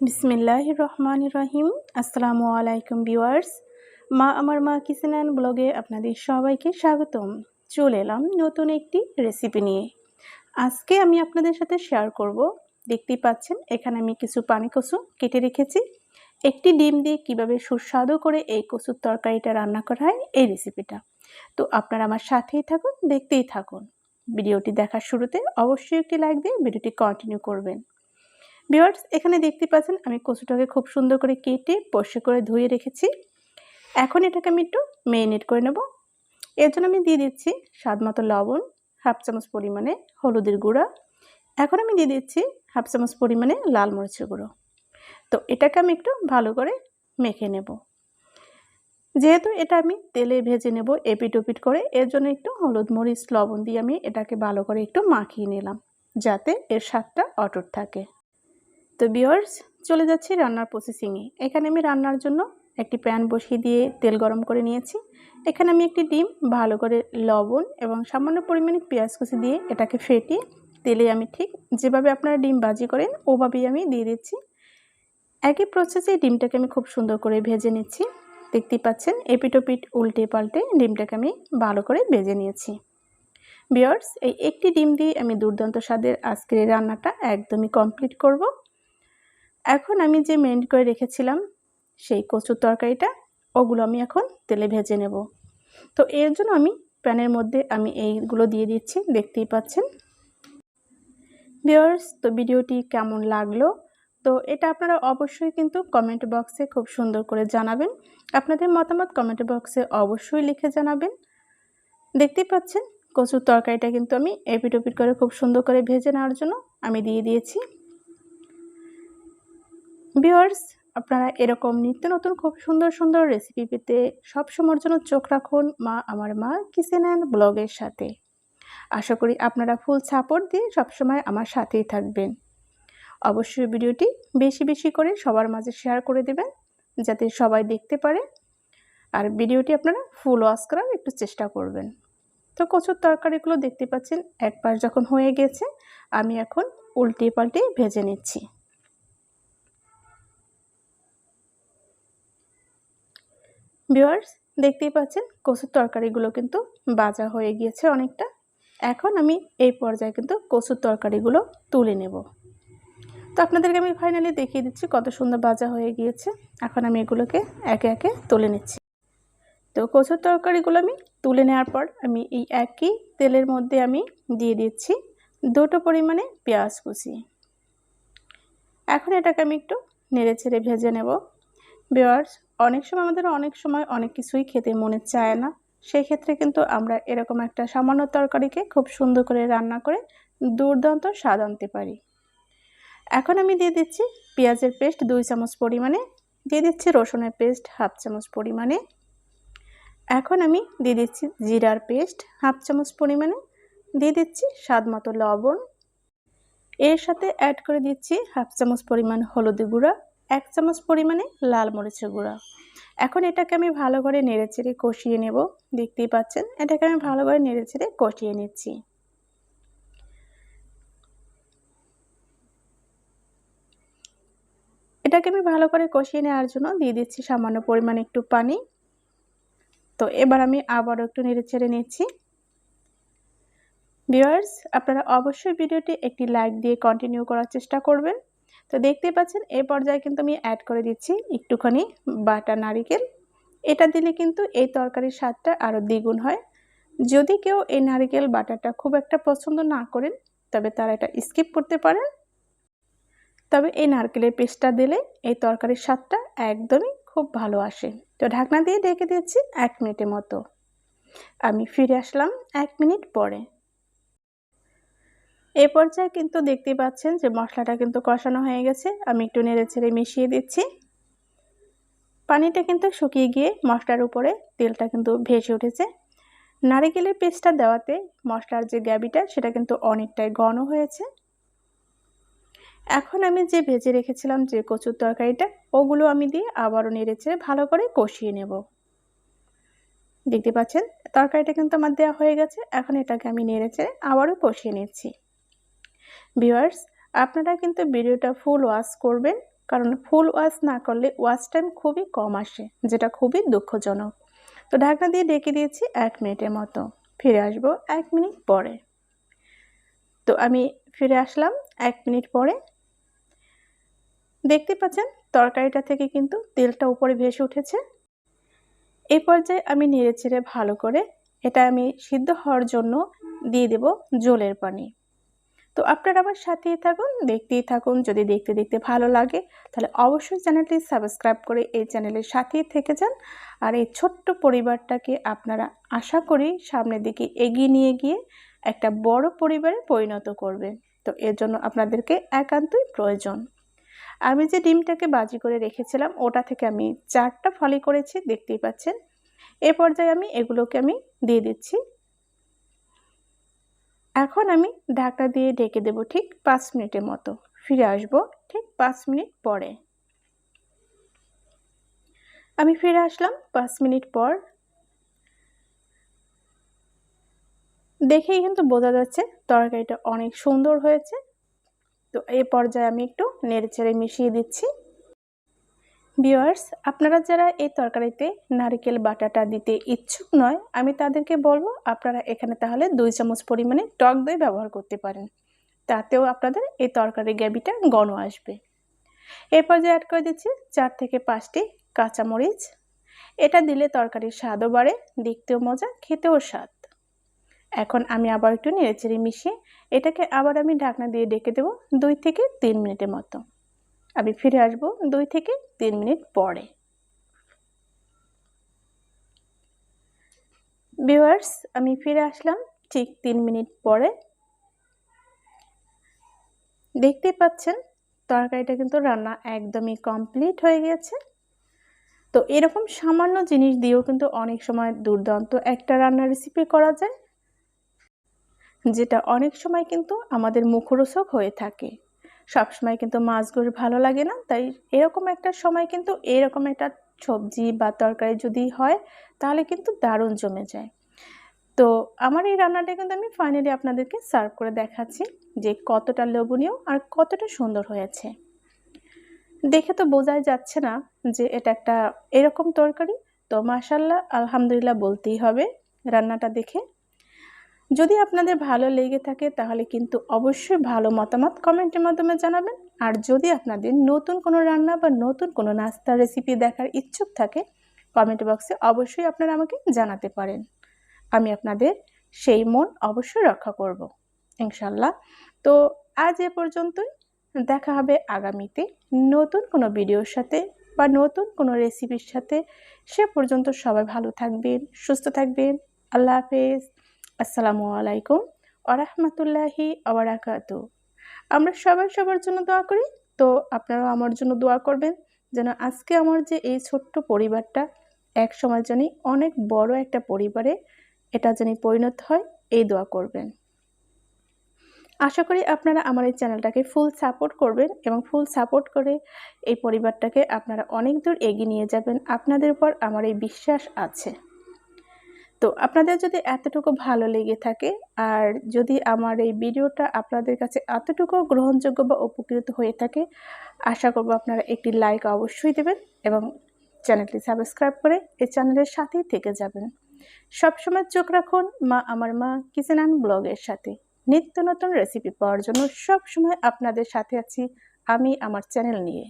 বিসমিল্লাহ রহমান রহিম। আসসালামু আলাইকুম ভিউয়ার্স। মা আমার মা অ্যান্ড ব্লগে আপনাদের সবাইকে স্বাগতম। চলে এলাম নতুন একটি রেসিপি নিয়ে। আজকে আমি আপনাদের সাথে শেয়ার করব। দেখতেই পাচ্ছেন, এখানে আমি কিছু পানি কচু কেটে রেখেছি। একটি ডিম দিয়ে কীভাবে সুস্বাদু করে এই কচুর তরকারিটা রান্না করা হয় এই রেসিপিটা তো আপনারা আমার সাথেই থাকুন, দেখতেই থাকুন। ভিডিওটি দেখার শুরুতে অবশ্যই একটি লাইক দিয়ে ভিডিওটি কন্টিনিউ করবেন। ভিওয়ার্স এখানে দেখতে পাচ্ছেন আমি কচুটাকে খুব সুন্দর করে কেটে পরিষ্কার করে ধুয়ে রেখেছি। এখন এটাকে আমি একটু মেরিনেট করে নেব। এর জন্য আমি দিয়ে দিচ্ছি স্বাদ মতো লবণ, হাফ চামচ পরিমাণে হলুদের গুঁড়া। এখন আমি দিয়ে দিচ্ছি হাফ চামচ পরিমাণে লাল মরিচের গুঁড়ো। তো এটাকে আমি একটু ভালো করে মেখে নেব। যেহেতু এটা আমি তেলে ভেজে নেব এপিট ওপিট করে, এর জন্য একটু হলুদ মরিচ, লবণ দিয়ে আমি এটাকে ভালো করে একটু মাখিয়ে নিলাম, যাতে এর স্বাদটা অটুট থাকে। তো বিয়ার্স চলে যাচ্ছি রান্নার প্রসেসিংয়ে এখানে আমি রান্নার জন্য একটি প্যান বসিয়ে দিয়ে তেল গরম করে নিয়েছি। এখানে আমি একটি ডিম, ভালো করে লবণ এবং সামান্য পরিমাণে পেঁয়াজ কুচি দিয়ে এটাকে ফেটিয়ে তেলে আমি ঠিক যেভাবে আপনারা ডিম বাজি করেন, ওভাবেই আমি দিয়ে দিচ্ছি। একই প্রসেসে ডিমটাকে আমি খুব সুন্দর করে ভেজে নিচ্ছি। দেখতেই পাচ্ছেন, এপিটোপিট উল্টে পাল্টে ডিমটাকে আমি ভালো করে ভেজে নিয়েছি। বিয়ার্স এই একটি ডিম দিয়ে আমি দুর্দান্ত স্বাদের আজকের রান্নাটা একদমই কমপ্লিট করব। এখন আমি যে মেন্ট করে রেখেছিলাম, সেই কচুর তরকারিটা, ওগুলো আমি এখন তেলে ভেজে নেব। তো এর জন্য আমি প্যানের মধ্যে আমি এইগুলো দিয়ে দিচ্ছি, দেখতেই পাচ্ছেন। ভিওয়ার্স তো ভিডিওটি কেমন লাগল? তো এটা আপনারা অবশ্যই কিন্তু কমেন্ট বক্সে খুব সুন্দর করে জানাবেন। আপনাদের মতামত কমেন্ট বক্সে অবশ্যই লিখে জানাবেন। দেখতেই পাচ্ছেন, কচুর তরকারিটা কিন্তু আমি এপিট ওপিট করে খুব সুন্দর করে ভেজে নেওয়ার জন্য আমি দিয়ে দিয়েছি। ভিওয়ার্স আপনারা এরকম নিত্য নতুন খুব সুন্দর সুন্দর রেসিপি পেতে সব সময়ের জন্য চোখ রাখুন মা আমার মা কিচেন অ্যান্ড ব্লগের সাথে। আশা করি আপনারা ফুল সাপোর্ট দিয়ে সবসময় আমার সাথেই থাকবেন। অবশ্যই ভিডিওটি বেশি বেশি করে সবার মাঝে শেয়ার করে দেবেন, যাতে সবাই দেখতে পারে। আর ভিডিওটি আপনারা ফুল ওয়াশ করার একটু চেষ্টা করবেন। তো কচুর তরকারিগুলো দেখতে পাচ্ছেন, একবার যখন হয়ে গেছে, আমি এখন উল্টে পাল্টে ভেজে নিচ্ছি। ভিওয়ার্স দেখতেই পাচ্ছেন, কচুর তরকারিগুলো কিন্তু বাজা হয়ে গিয়েছে অনেকটা। এখন আমি এই পর্যায়ে কিন্তু কচুর তরকারিগুলো তুলে নেব। তো আপনাদেরকে আমি ফাইনালি দেখিয়ে দিচ্ছি কত সুন্দর বাজা হয়ে গিয়েছে। এখন আমি এগুলোকে একে একে তুলে নিচ্ছি। তো কচুর তরকারিগুলো আমি তুলে নেওয়ার পর আমি এই একই তেলের মধ্যে আমি দিয়ে দিচ্ছি দুটো পরিমাণে পেঁয়াজ কুচি। এখন এটাকে আমি একটু নেড়ে ছেড়ে ভেজে নেব। বেওয়ার্স অনেক সময় আমাদের অনেক সময় অনেক কিছুই খেতে মনে চায় না। সেই ক্ষেত্রে কিন্তু আমরা এরকম একটা সামান্য তরকারিকে খুব সুন্দর করে রান্না করে দুর্দান্ত স্বাদ আনতে পারি। এখন আমি দিয়ে দিচ্ছি পেঁয়াজের পেস্ট দুই চামচ পরিমাণে, দিয়ে দিচ্ছি রসুনের পেস্ট হাফ চামচ পরিমাণে। এখন আমি দিয়ে দিচ্ছি জিরার পেস্ট হাফ চামচ পরিমাণে, দিয়ে দিচ্ছি স্বাদ মতো লবণ। এর সাথে অ্যাড করে দিচ্ছি হাফ চামচ পরিমাণ হলুদ গুঁড়া এক চামচ পরিমাণে লাল মরিচের গুঁড়া। এখন এটাকে আমি ভালো করে নেড়ে চেড়ে কষিয়ে নেব। দেখতেই পাচ্ছেন, এটাকে আমি ভালো করে নেড়ে চেড়ে কষিয়ে নিচ্ছি। এটাকে আমি ভালো করে কষিয়ে নেওয়ার জন্য দিয়ে দিচ্ছি সামান্য পরিমাণে একটু পানি। তো এবার আমি আবারও একটু নেড়ে চেড়ে নিচ্ছি। ভিউয়ার্স, আপনারা অবশ্যই ভিডিওটি একটি লাইক দিয়ে কন্টিনিউ করার চেষ্টা করবেন। তো দেখতেই পাচ্ছেন এই পর্যায়ে কিন্তু আমি অ্যাড করে দিচ্ছি একটুখানি বাটা নারিকেল। এটা দিলে কিন্তু এই তরকারির স্বাদটা আরও দ্বিগুণ হয়। যদি কেউ এই নারিকেল বাটাটা খুব একটা পছন্দ না করেন, তবে তারা এটা স্কিপ করতে পারেন। তবে এই নারকেলের পেস্টটা দিলে এই তরকারির স্বাদটা একদমই খুব ভালো আসে। তো ঢাকনা দিয়ে ডেকে দিচ্ছি এক মিনিটের মতো। আমি ফিরে আসলাম এক মিনিট পরে। এ পর্যায়ে কিন্তু দেখতে পাচ্ছেন যে মশলাটা কিন্তু কষানো হয়ে গেছে। আমি একটু নেড়ে ছেড়ে মিশিয়ে দিচ্ছি। পানিটা কিন্তু শুকিয়ে গিয়ে মশলার উপরে তেলটা কিন্তু ভেসে উঠেছে। নারিকেলের পেস্টটা দেওয়াতে মশলার যে গ্যাবিটা সেটা কিন্তু অনেকটাই ঘন হয়েছে। এখন আমি যে ভেজে রেখেছিলাম যে কচুর তরকারিটা, ওগুলো আমি দিয়ে আবারও নেড়ে নেড়েছে ভালো করে কষিয়ে নেব। দেখতে পাচ্ছেন, তরকারিটা কিন্তু আমার দেওয়া হয়ে গেছে। এখন এটাকে আমি নেড়ে নেড়েছে আবারও কষিয়ে নিচ্ছি। ভিউয়ার্স, আপনারা কিন্তু ভিডিওটা ফুল ওয়াশ করবেন, কারণ ফুল ওয়াশ না করলে ওয়াশ টাইম খুবই কম আসে, যেটা খুবই দুঃখজনক। তো ঢাকনা দিয়ে ডেকে দিয়েছি এক মিনিটের মতো। ফিরে আসব এক মিনিট পরে। তো আমি ফিরে আসলাম এক মিনিট পরে। দেখতে পাচ্ছেন, তরকারিটা থেকে কিন্তু তেলটা উপরে ভেসে উঠেছে। এই পর্যায়ে আমি নেড়ে ভালো করে এটা আমি সিদ্ধ হওয়ার জন্য দিয়ে দেব জলের পানি। তো আপনারা আমার সাথেই থাকুন, দেখতেই থাকুন। যদি দেখতে দেখতে ভালো লাগে, তাহলে অবশ্যই চ্যানেলটি সাবস্ক্রাইব করে এই চ্যানেলের সাথেই থেকে যান। আর এই ছোট্ট পরিবারটাকে আপনারা আশা করি সামনের দিকে এগিয়ে নিয়ে গিয়ে একটা বড় পরিবারে পরিণত করবেন তো এর জন্য আপনাদেরকে একান্তই প্রয়োজন। আমি যে ডিমটাকে বাজি করে রেখেছিলাম, ওটা থেকে আমি চারটা ফলি করেছি, দেখতেই পাচ্ছেন। এ পর্যায়ে আমি এগুলোকে আমি দিয়ে দিচ্ছি। এখন আমি ঢাকা দিয়ে ঢেকে দেব ঠিক পাঁচ মিনিটের মতো। ফিরে আসব ঠিক পাঁচ মিনিট পরে। আমি ফিরে আসলাম পাঁচ মিনিট পর। দেখেই কিন্তু বোঝা যাচ্ছে তরকারিটা অনেক সুন্দর হয়েছে। তো এই পর্যায়ে আমি একটু নেড়ে চেড়ে মিশিয়ে দিচ্ছি। ভিওয়ার্স আপনারা যারা এই তরকারিতে নারিকেল বাটাটা দিতে ইচ্ছুক নয়, আমি তাদেরকে বলব আপনারা এখানে তাহলে দুই চামচ পরিমাণে টক দই ব্যবহার করতে পারেন। তাতেও আপনাদের এই তরকারি গ্যাবিটা গণ আসবে। এই পর্যায়ে অ্যাড করে দিচ্ছি চার থেকে পাঁচটি কাঁচামরিচ। এটা দিলে তরকারির স্বাদও বাড়ে, দেখতেও মজা, খেতেও স্বাদ। এখন আমি আবার একটু নেড়েচেড়ে মিশিয়ে এটাকে আবার আমি ঢাকনা দিয়ে ডেকে দেবো দুই থেকে তিন মিনিটের মতো। আমি ফিরে আসব দুই থেকে তিন মিনিট পরে। ভিউয়ার্স, আমি ফিরে আসলাম ঠিক তিন মিনিট পরে। দেখতেই পাচ্ছেন, তরকারিটা কিন্তু রান্না একদমই কমপ্লিট হয়ে গেছে। তো এরকম সামান্য জিনিস দিয়েও কিন্তু অনেক সময় দুর্দান্ত একটা রান্নার রেসিপি করা যায়, যেটা অনেক সময় কিন্তু আমাদের মুখরোচক হয়ে থাকে। সবসময় কিন্তু মাছগুলো ভালো লাগে না। তাই এরকম একটা সময় কিন্তু এরকম একটা সবজি বা তরকারি যদি হয়, তাহলে কিন্তু দারুণ জমে যায়। তো আমার এই রান্নাটা কিন্তু আমি ফাইনালি আপনাদেরকে সার্ভ করে দেখাচ্ছি যে কতটা লোভনীয় আর কতটা সুন্দর হয়েছে। দেখে তো বোঝাই যাচ্ছে না যে এটা একটা এরকম তরকারি। তো মাসাল্লাহ আলহামদুলিল্লাহ বলতেই হবে রান্নাটা দেখে। যদি আপনাদের ভালো লেগে থাকে তাহলে কিন্তু অবশ্যই ভালো মতামত কমেন্টের মাধ্যমে জানাবেন। আর যদি আপনাদের নতুন কোনো রান্না বা নতুন কোনো নাস্তার রেসিপি দেখার ইচ্ছুক থাকে কমেন্ট বক্সে অবশ্যই আপনারা আমাকে জানাতে পারেন। আমি আপনাদের সেই মন অবশ্যই রক্ষা করব ইনশাল্লাহ তো আজ এ পর্যন্তই। দেখা হবে আগামীতে নতুন কোনো ভিডিওর সাথে বা নতুন কোনো রেসিপির সাথে। সে পর্যন্ত সবাই ভালো থাকবেন, সুস্থ থাকবেন। আল্লাহ হাফেজ। আসসালামু আলাইকুম আরহামতুল্লাহি আবরাকাতু আমরা সবাই সবার জন্য দোয়া করি, তো আপনারাও আমার জন্য দোয়া করবেন যেন আজকে আমার যে এই ছোট্ট পরিবারটা এক সময় জানি অনেক বড় একটা পরিবারে এটা জানি পরিণত হয়, এই দোয়া করবেন। আশা করি আপনারা আমার এই চ্যানেলটাকে ফুল সাপোর্ট করবেন এবং ফুল সাপোর্ট করে এই পরিবারটাকে আপনারা অনেক দূর এগিয়ে নিয়ে যাবেন। আপনাদের উপর আমার এই বিশ্বাস আছে। তো আপনাদের যদি এতটুকু ভালো লেগে থাকে আর যদি আমার এই ভিডিওটা আপনাদের কাছে এতটুকু গ্রহণযোগ্য বা উপকৃত হয়ে থাকে, আশা করব আপনারা একটি লাইক অবশ্যই দেবেন এবং চ্যানেলটি সাবস্ক্রাইব করে এই চ্যানেলের সাথেই থেকে যাবেন। সবসময় চোখ রাখুন মা আমার মা কিচেন অ্যান্ড ব্লগের সাথে। নিত্য নতুন রেসিপি পাওয়ার জন্য সবসময় আপনাদের সাথে আছি আমি আমার চ্যানেল নিয়ে।